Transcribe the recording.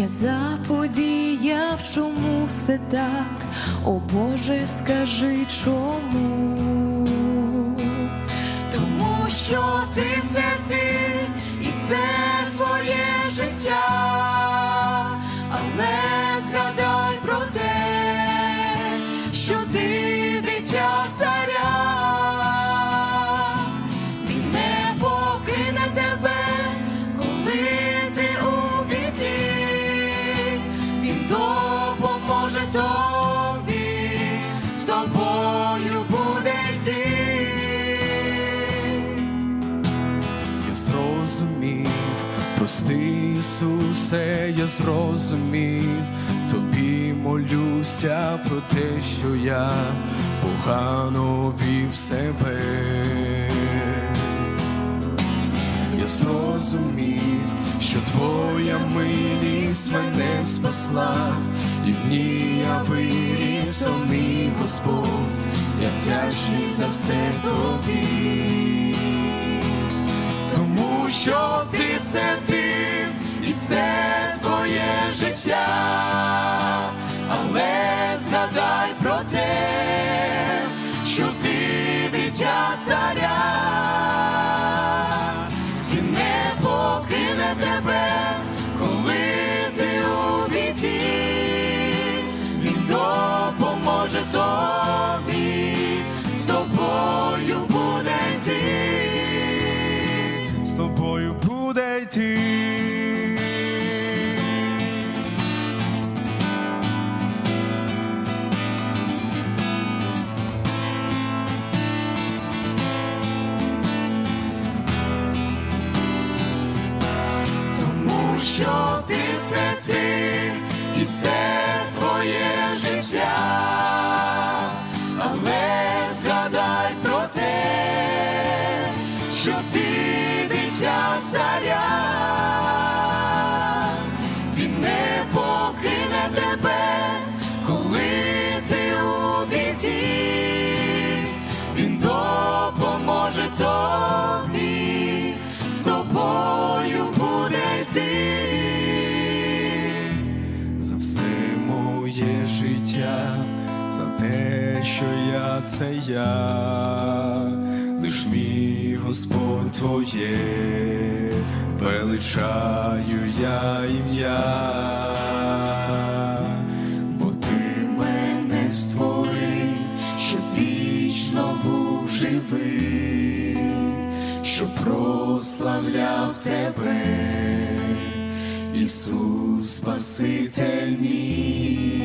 Я заподіяв, чому все так? О Боже, скажи чому? Тому що ти це ти, і це твоє життя, але згадай про те, що ти зрозумів, прости Ісусе, я зрозумів, тобі молюся про те, що я погано вів себе. Я зрозумів, що твоя милість мене спасла, і в ній я виріс, мій Господь, я вдячний за все тобі що ти це ти, і це твоє життя, що ти це ти, і це твоє життя, але згадай про те, що ти дитя царя, життя, за те, що я це я, лиш мій Господь Твоє, величаю я ім'я, бо ти мене створив, щоб вічно був живий, щоб прославляв тебе. Ісус Спаситель мій,